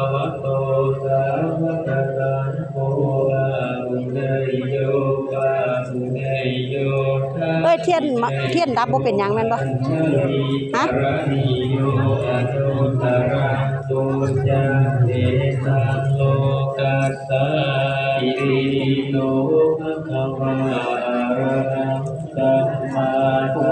วเปเอ้ยเทียนเทียนดับบ่เป็นยังแม่นบ่ฮะโลก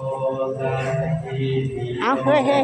เอาเฮ้ยเฮ้ย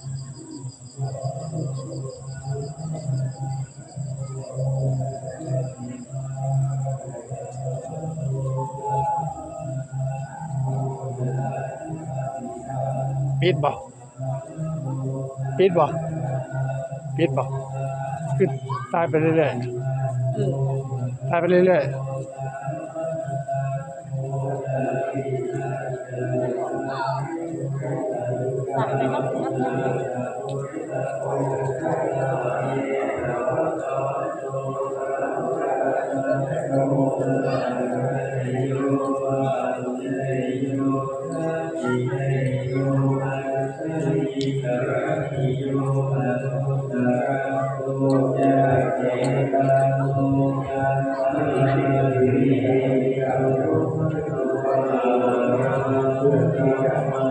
ปิดบ่ปิดบ่ปิดบ่คือตายไปเรื่อยๆตายไปเรื่อยๆ Thank you.